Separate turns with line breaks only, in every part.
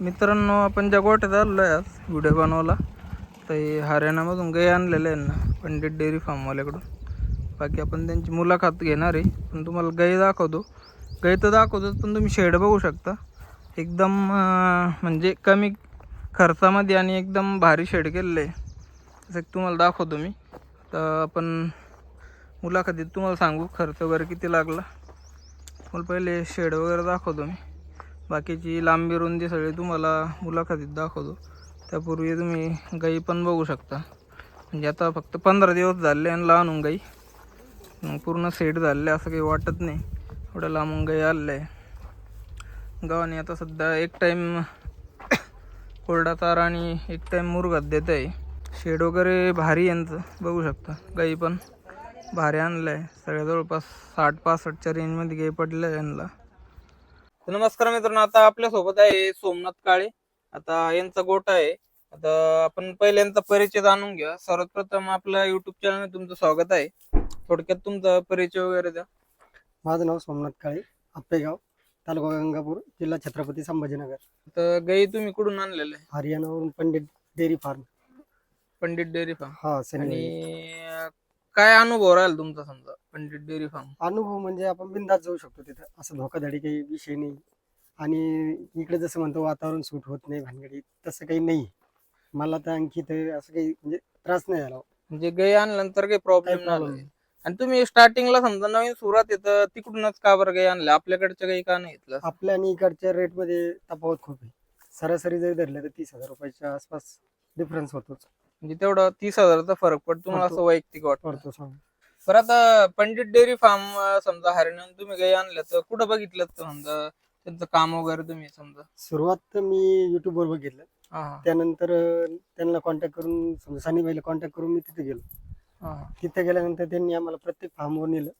मित्रांनो आपण ज्या गोट्यात आलो आहे आज व्हिडिओ बनवला तर हे हरियाणामधून गाई आणलेले आहे ना पंडित डेअरी फार्मवाल्याकडून. बाकी आपण त्यांची मुलाखत घेणार आहे पण तुम्हाला गाई दाखवतो. गाई तर दाखवतोच पण तुम्ही शेड बघू शकता. एकदम म्हणजे कमी खर्चामध्ये आणि एकदम भारी शेड केलेलं आहे. जसं तुम्हाला दाखवतो मी. तर आपण मुलाखतीत तुम्हाला सांगू खर्च वगैरे किती लागला. तुम्हाला पहिले शेड वगैरे दाखवतो मी. बाकीची लांबी रुंदी सगळी तुम्हाला मुलाखतीत दाखवतो. त्यापूर्वी तुम्ही गाई पण बघू शकता. म्हणजे आता फक्त पंधरा दिवस झाले आणि लहान गाई. मग पूर्ण सेट झाले असं काही वाटत नाही. एवढ्या लांबून गाई आलेलं आहे. गावाने आता सध्या एक टाईम कोरडा तार आणि एक टाईम मुरगात देत आहे. शेड वगैरे भारी यांचं. बघू शकता. गाई पण भारी आणलं आहे. सगळ्या जवळपास साठ पासष्टच्या रेंजमध्ये गाई पडलं आहे यांना. तर नमस्कार मित्रांनो आता आपल्यासोबत आहे सोमनाथ काळे. आता यांचा गोठा आहे. आता आपण पहिले यांचा परिचय जाणून घ्या सर्वात प्रथम आपल्या युट्यूब चॅनल तुमचं स्वागत आहे. थोडक्यात तुमचा परिचय वगैरे द्या.
माझं नाव सोमनाथ काळे आप्पेगाव तालुका गंगापूर जिल्हा छत्रपती संभाजीनगर.
तर गाई तुम्ही कुठून आणलेलं आहे?
हरियाणावरून Pandit dairy farm.
Pandit dairy farm.
हा सनी
आणि काय अनुभव राहील तुमचा समजा? Pandit dairy farm.
अनुभव म्हणजे आपण बिंदात जाऊ शकतो तिथं. असं धोकाधडी काही विषय नाही. आणि इकडे जसं म्हणतो वातावरण सूट होत नाही भानगडी तसं काही नाही. मला तर आणखी तर असं काही म्हणजे त्रास नाही झाला.
म्हणजे गाई आणल्यानंतर काही प्रॉब्लेम
काही
नाही. आणि तुम्ही स्टार्टिंगला समजा नवीन सुरुवात येतं तिकडूनच का बरं गाई आणल्या? आपल्याकडच्या गाई का नाही घेतलं?
आपल्या आणि इकडच्या रेटमध्ये तफावत खूप आहे. सरासरी जरी धरलं तर तीस हजार रुपयाच्या आसपास डिफरन्स होतोच.
म्हणजे तेवढा तीस हजाराचा फरक पडतो तुम्हाला
पडतो.
असं वैयक्तिक वाटतं. बरं आता पंडित डेअरी फार्म समजा हरियाणा तुम्ही गाई आणल्या तर कुठं बघितलं तर समजा? त्यांचं काम वगैरे तुम्ही समजा?
सुरुवात तर मी युट्यूबवर बघितलं.
हा हा,
त्यानंतर अं, त्यांना कॉन्टॅक्ट करून समजा सनीबाईला कॉन्टॅक्ट करून मी तिथे गेलो.
हा हा.
तिथे गेल्यानंतर त्यांनी आम्हाला प्रत्येक फार्मवर नेलं.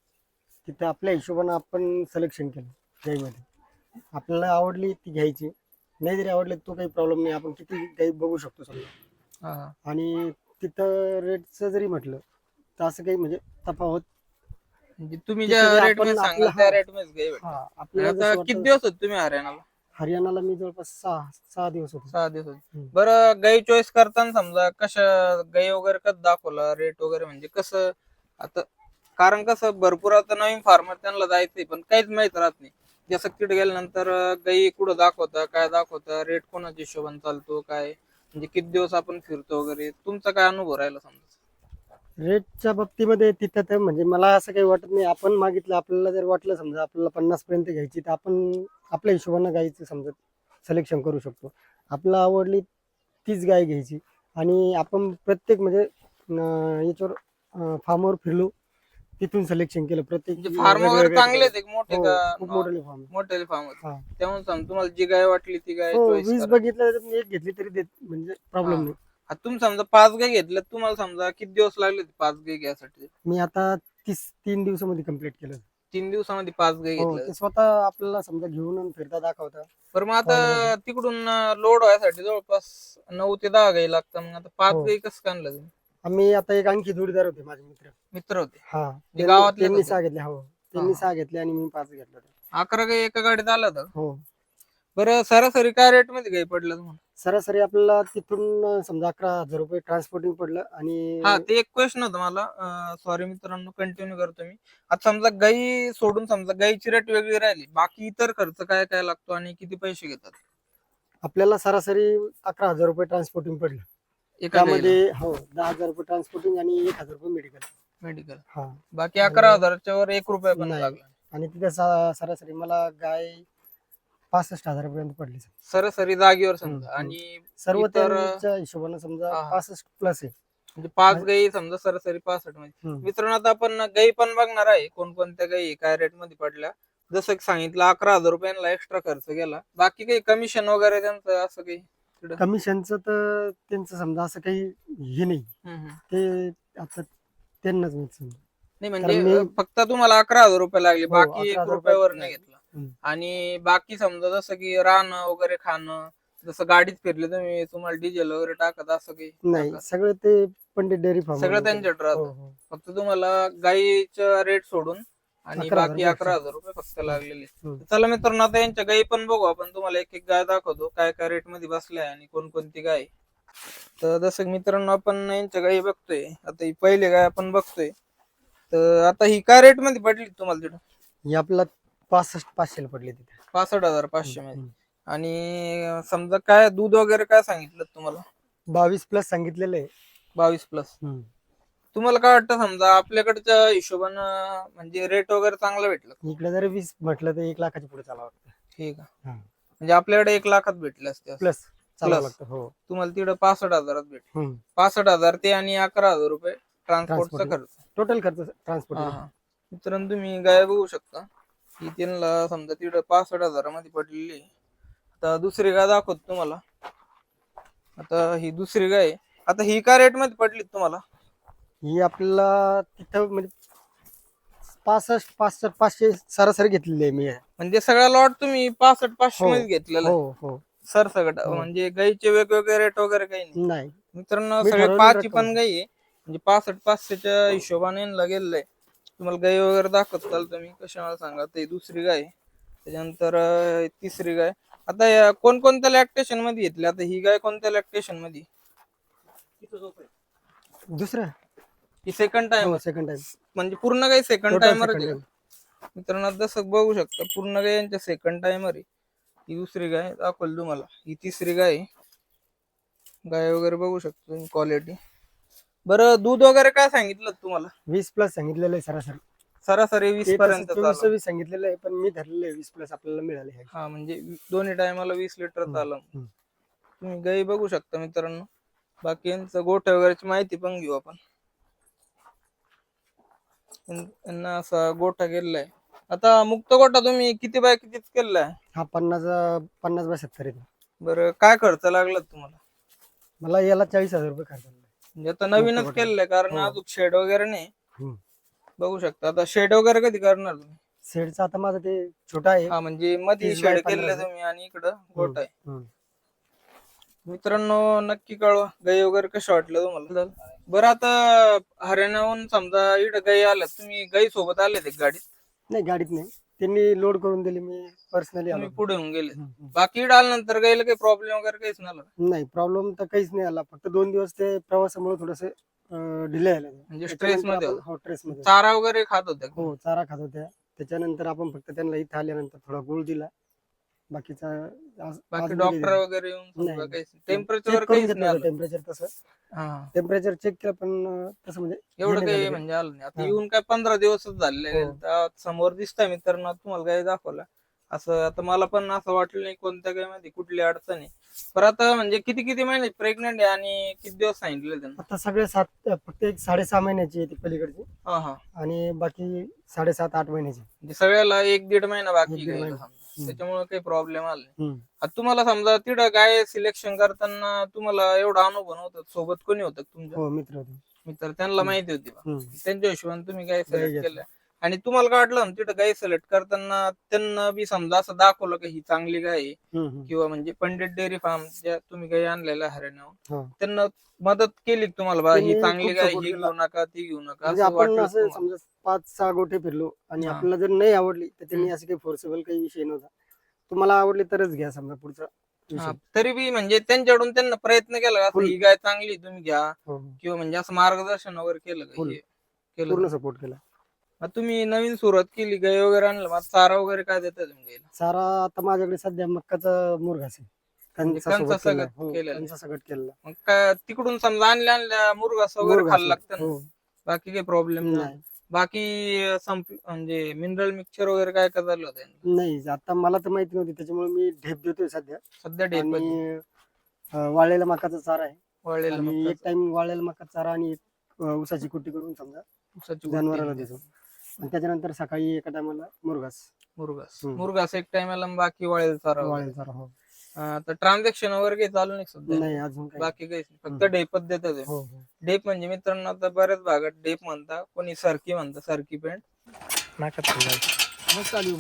तिथे आपल्या हिशोबानं आपण सिलेक्शन केलं गाईमध्ये. आपल्याला आवडली ती घ्यायची. नाही जरी आवडली तो काही प्रॉब्लेम नाही. आपण किती गाई बघू शकतो समजा.
हा हा.
आणि तिथं रेटचं जरी म्हटलं तर असं काही म्हणजे तफावत
म्हणजे तुम्ही ज्या रेटमध्ये
आपण
सांगाल त्या. रेटमध्ये.
हा आपल्याला
आता
जसं
किती
वाटतं-
दिवस होते तुम्ही हरियाणाला?
हरियाणाला मी जवळपास सहा सहा दिवस होतो.
सहा दिवस होते.
हम्म.
बरं गाई चॉईस करताना समजा कशा गाई वगैरे कसं दाखवला? रेट वगैरे म्हणजे कसं आता कारण कसं भरपूर आता नवीन फार्मर त्यांना जायचंय पण काहीच माहीत राहत नाही. जसं तिथे गेल्यानंतर अं, गाई कुठं दाखवता काय दाखवता रेट कोणाच्या हिशोबाने चालतो काय? म्हणजे किती दिवस आपण फिरतो वगैरे? तुमचा काय अनुभव राहिला समजा?
रेटच्या बाबतीमध्ये तिथं तर म्हणजे मला असं काही वाटत नाही. आपण मागितलं आपल्याला जर वाटलं समजा आपल्याला पन्नास पर्यंत घ्यायची तर आपण आपल्या हिशोबानं गायचं समजा सिलेक्शन करू शकतो. आपल्याला आवडली तीच गाय घ्यायची. आणि आपण प्रत्येक म्हणजे याच्यावर फार्मवर फिरलो तिथून सिलेक्शन केलं. प्रत्येक
म्हणजे फार्म वगैरे
वेगवेगळ्या
चांगले आहेत एक मोठे
खूप मोठे फार्म
मोठे फार्म. त्यामुळे तुम्हाला जी गाय वाटली ती गाय
हो वीस बघितलं एक घेतली तरी देत म्हणजे प्रॉब्लेम. नाही.
आता तुम्ही समजा पाच गाय घेतल्या तुम्हाला समजा किती दिवस लागले पाच गाय घ्यायसाठी
मी आता तीस तीन दिवसामध्ये कंप्लीट केलं.
तीन दिवसामध्ये पाच गाय
हो
घेतल्या
ते स्वतः आपल्याला समजा घेऊन आणि फिरता दाखवता.
बरं मग आता तिकडून लोड व्हायसाठी जवळपास नऊ ते दहा गाई लागतात. मग आता पाच
हो.
गाई कसं तुम्ही?
आम्ही आता एक आणखी जोडीदार होते माझे मित्र.
मित्र होते.
हा
म्हणजे गावातलेच
त्यांनी
होते?
सहा घेतले हो. त्यांनी
हा.
सहा घेतले आणि मी पाच घेतले होते.
अकरा गाई एका गाडीत आला होता?
हो.
बरं सरासरी काय रेटमध्ये गाई पडलं तुम्हाला?
सरासरी आपल्याला तिथून समजा अकरा हजार रुपये ट्रान्सपोर्टिंग पडलं आणि
हा ते एक क्वेश्चन होतं मला. सॉरी मित्रांनो कंटिन्यू करतो मी. आता समजा गाई सोडून समजा गाईची रेट वेगळी राहिली बाकी इतर खर्च काय काय लागतो आणि किती पैसे घेतात?
आपल्याला सरासरी अकरा हजार रुपये ट्रान्सपोर्टिंग पडलं.
एका
त्यामध्ये हो दहा हजार रुपये ट्रान्सपोर्टिंग आणि एक हजार रुपये मेडिकल
मेडिकल
हा.
बाकी अकरा हजाराच्या वर एक रुपया पण
नाही.
लागला.
आणि तिथे सा- सरासरी मला गाय पासष्ट हजारापर्यंत पडली
सरासरी जागेवर समजा
हम्म.
आणि
सर्व
इतर-
त्यांच्या हिशोबानं समजा
हा.
पासष्ट प्लस आहे
म्हणजे पाच गाई समजा सरासरी पासष्ट
हम्म.
मित्रांनो आता आपण गाई पण बघणार आहे कोणकोणत्या गाई काय रेटमध्ये पडल्या जसं की सांगितलं अकरा हजार रुपयांना एक्स्ट्रा खर्च गेला बाकी काही कमिशन वगैरे त्यांचं असं काही?
कमिशनचं तर त्यांचं समजा असं काही हे नाही
हम्म, हम्म.
ते आता त्यांनाच माहीत समजा
नाही
कारण
म्हणजे
मी-
फक्त तुम्हाला अकरा हजार रुपये लागले
हो,
बाकी एक
11,000
रुपयावर
रुपये
नाही घेतला. आणि बाकी समजा जसं की राहणं वगैरे खाणं जसं गाडीत फिरले तुम्ही तुम्हाला डिझेल वगैरे टाकत असं काही
नाही
टाकत.
सगळं ते पंडित डेअरी फार्म
सगळं त्यांच्याकडे राहतं.
हो,
फक्त तुम्हाला गाईचं रेट सोडून आणि
अकरा हजार
बाकी
रुपये
अकरा हजार रुपये फक्त लागलेले.
हम्म.
चला मित्रांनो आता यांच्या गायी पण बघू. आपण तुम्हाला एक एक गाय दाखवतो. काय काय रेटमध्ये बसल्या आणि कोणकोणती गाय. तर जसं की मित्रांनो आपण यांच्या गायी बघतोय. आता ही पहिली गाय आपण बघतोय. तर आता ही काय रेटमध्ये पडली तुम्हाला तिथं?
ही आपला पासष्ट पाचशेला पडली तिथे
पासष्ट हजार पाचशे मध्ये. आणि समजा काय दूध वगैरे काय सांगितलं तुम्हाला
बावीस प्लस सांगितलेलं आहे
बावीस प्लस
हम्म.
तुम्हाला काय वाटतं समजा आपल्याकडच्या हिशोबानं म्हणजे रेट वगैरे चांगला भेटला
इकडे जर वीस म्हटलं तर एक लाखाच्या पुढे चालावं लागतं
ठीक आहे
हा.
म्हणजे आपल्याकडे एक लाखात भेटले असते असं.
प्लस चालावं
Plus.
लागतं हो
तुम्हाला तिकडे पासष्ट हजारात भेट. पासष्ट हजार ते आणि अकरा हजार रुपये ट्रान्सपोर्टचा
Transport.
खर्च
टोटल खर्च ट्रान्सपोर्ट
हा. मित्रांनो तुम्ही गाय बघू शकता ही त्यांना समजा तिकडे पासष्ट हजारामध्ये पडलेली. आता दुसरी गाय दाखवतो तुम्हाला आता ही दुसरी गाय आहे. आता ही काय रेटमध्ये पडली तुम्हाला
ही आपल्याला तिथं म्हणजे पासष्ट पासष्ट पाचशे सरासरी घेतलेली आहे मी
म्हणजे सगळा लॉट तुम्ही पासष्ट पाचशे
हो.
मध्ये घेतलेला आहे.
हो हो
सर सगळं
हो.
म्हणजे गाईचे वेगवेगळे रेट वगैरे काही नाही
नाही
मित्रांनो
मी
सगळे
ठरवलेलं
पाच
रक्कम.
पण गाई आहे म्हणजे पासष्ट पाचशेच्या हिशोबाने लागेल आहे तुम्हाला गाई वगैरे दाखवत चाल तुम्ही कशा मला सांगा. ते दुसरी गाय त्याच्यानंतर तिसरी गाय. आता या कोणकोणत्या लॅक्टेशनमध्ये घेतली आता ही गाय कोणत्या लॅक्टेशनमध्ये?
दुसरं?
ही सेकंड टाइम
सेकंड टाइम
म्हणजे पूर्ण गाय सेकंड टाइमर. मित्रांनो जसं बघू शकता. पूर्ण गाय यांच्या सेकंड टाइमर आहे. ही दुसरी गाय दाखवली तुम्हाला. ही तिसरी गाय. गाय वगैरे बघू शकतो क्वालिटी बरं दूध वगैरे काय सांगितलं तुम्हाला?
वीस प्लस सांगितलेलं आहे सरासरी.
सरासरी वीस पर्यंत
चोवीस
चालू
सांगितलेलं आहे पण मी धरलेलं आहे वीस प्लस आपल्याला मिळाले आहे.
हा म्हणजे दोन्ही टायमाला वीस लिटर चाललं.
हम्म.
तुम्ही गाई बघू शकता मित्रांनो. बाकी यांचं गोठ्या वगैरेची माहिती पण घेऊ आपण. यां- यांना असा गोठा केलेला आहे. आता मुक्त गोठा तुम्ही किती बाय कितीच केलेला आहे?
हा पन्नास पन्नास बाय सत्तर येतो
बरं काय खर्च लागला तुम्हाला?
मला याला चाळीस हजार रुपये खर्च आला.
म्हणजे आता नवीनच. केलेलं आहे कारण
हो.
अजून शेड वगैरे नाही. बघू शकता आता शेड वगैरे कधी करणार तुम्ही
शेडचं आता माझं ते छोटा आहे
हा म्हणजे मध्ये
तीस बाय
शेड केलेलं. तुम्ही आणि इकडं गोठा आहे
हम्म.
मित्रांनो नक्की कळवा गाई वगैरे कसं वाटलं तुम्हाला बरं आता हरियाणाहून समजा इकडे गाई आल्या तुम्ही गाई सोबत आले ते गाडीत
नाही गाडीत नाही त्यांनी लोड करून दिली मी पर्सनली आलो.
तुम्ही पुढे येऊन गेले. बाकी आल्यानंतर गाईला काही प्रॉब्लेम वगैरे काहीच नाही आला
नाही प्रॉब्लेम तर काहीच नाही आला. फक्त दोन दिवस ते प्रवासामुळे थोडस डिले आलं.
म्हणजे स्ट्रेस मध्ये होतं.
हो स्ट्रेस मध्ये
चारा वगैरे खात होत्या
हो चारा खात होत्या. त्याच्यानंतर आपण फक्त त्यांना इथं आल्यानंतर थोडा गुळ दिला. बाकीचा आज-
बाकी डॉक्टर
काही
वगैरे येऊन समजा
check
टेम्परेचर
करून
काहीच
घेतलं
नाही
होतं
आलं.
टेम्परेचर तसं.
हा.
टेम्परेचर चेक केलं पण अं, तसं म्हणजे
एवढं काही
नाही.
म्हणजे आलं नाही. आता
हा.
येऊन काय पंधरा दिवसच झालेले
हो.
समोर दिसतंय मित्रांनो तुम्हाला काय दाखवलं. असं आता मला पण असं वाटलं नाही कोणत्या काय मध्ये कुठली अडचण आहे. पण आता म्हणजे किती किती महिने प्रेग्नेंट आहे आणि किती दिवस सांगितले त्यांना?
आता सगळे सात फक्त एक साडेसहा महिन्याची आहे ती पलीकडची.
हा हा.
आणि बाकी साडेसात आठ महिन्याची.
म्हणजे सगळ्याला एक दीड महिना बाकी
एक दीड
आहे
महिना.
त्याच्यामुळे काही प्रॉब्लेम आला. आता तुम्हाला समजा तिथं काय सिलेक्शन करताना तुम्हाला एवढा अनुभव नव्हता सोबत कोणी होतं तुमच्या
हो मित्र होते
मित्र त्यांना माहिती होती बा.
हम्म.
त्यांच्या हिशोबाने तुम्ही काय
गाई
सिलेक्ट
घेतली.
आणि तुम्हाला काय वाटलं ना तिथं गाय सिलेक्ट करताना त्यांना बी समजा असं दाखवलं की ही चांगली गाय आहे. किंवा म्हणजे पंडित डेअरी फार्म ज्या तुम्ही गाय आणलेल्या हरियाणावर
हो.
त्यांना मदत केली का तुम्हाला बा ही चांगली गाय ही. घेऊ नका ती घेऊ नका
म्हणजे
असं
आपण
वाटलं
असं
तुम्हाला?
समजा पाच सहा गोठे फिरलो आणि
हा.
आपल्याला जर नाही आवडली तर त्यांनी असं काही फोर्सेबल काही विषय नव्हता तुम्हाला आवडली तरच घ्या समजा पुढचा विषय.
तरी बी म्हणजे त्यांच्याकडून त्यांना प्रयत्न केला का असं
Full.
ही गाय चांगली तुम्ही घ्या
हो, हो.
किंवा म्हणजे असं मार्गदर्शन वगैरे केलं का
Full.
हे? केलं
पूर्ण? सपोर्ट केला
मग तुम्ही नवीन सुरुवात केली गाय वगैरे आणलं मग चारा वगैरे काय देता तुम्ही गायला
सारा आता माझ्याकडे सध्या मक्काचा मुरघास आहे
म्हणजे
कंचा हो,
केलेला.
कंचा सगट केलेला.
मग काय तिकडून समजा आणल्या आणल्या मुरगास वगैरे
मुरघास
खायला
आहे.
लागतं ना?
हो.
बाकी काही प्रॉब्लेम नाही.
नाही.
बाकी अं, संप म्हणजे मिनरल मिक्सचर वगैरे काय काय झालं होतं?
नाही आता मला तर माहिती नव्हती त्याच्यामुळे मी ढेप देतोय सध्या.
सध्या डेट
आणि अं, वाळलेला मकाचा चारा आहे.
वळलेलं
आणि एक टाइम वाळलेला मकाचा चारा आणि एक अं, ऊसाची कुट्टी करून समजा
ऊसाची
जनावराला. देतो. आणि त्याच्यानंतर सकाळी एका टायमाला
मुरगास
हम्म.
मुरगास एक टाइमला बाकी वळेल चारा वगैरे.
हो
तर ट्रान्झॅक्शन वगैरे काही चालू नाही सध्या
नाही अजून काही
बाकी काहीच नाही. फक्त
हम्म.
डेपच देतात ते.
हो हो
डेप म्हणजे मित्रांनो आता बऱ्याच भागात डेप म्हणता कोणी सरकी म्हणता सरकी पेंट
नाकात चालू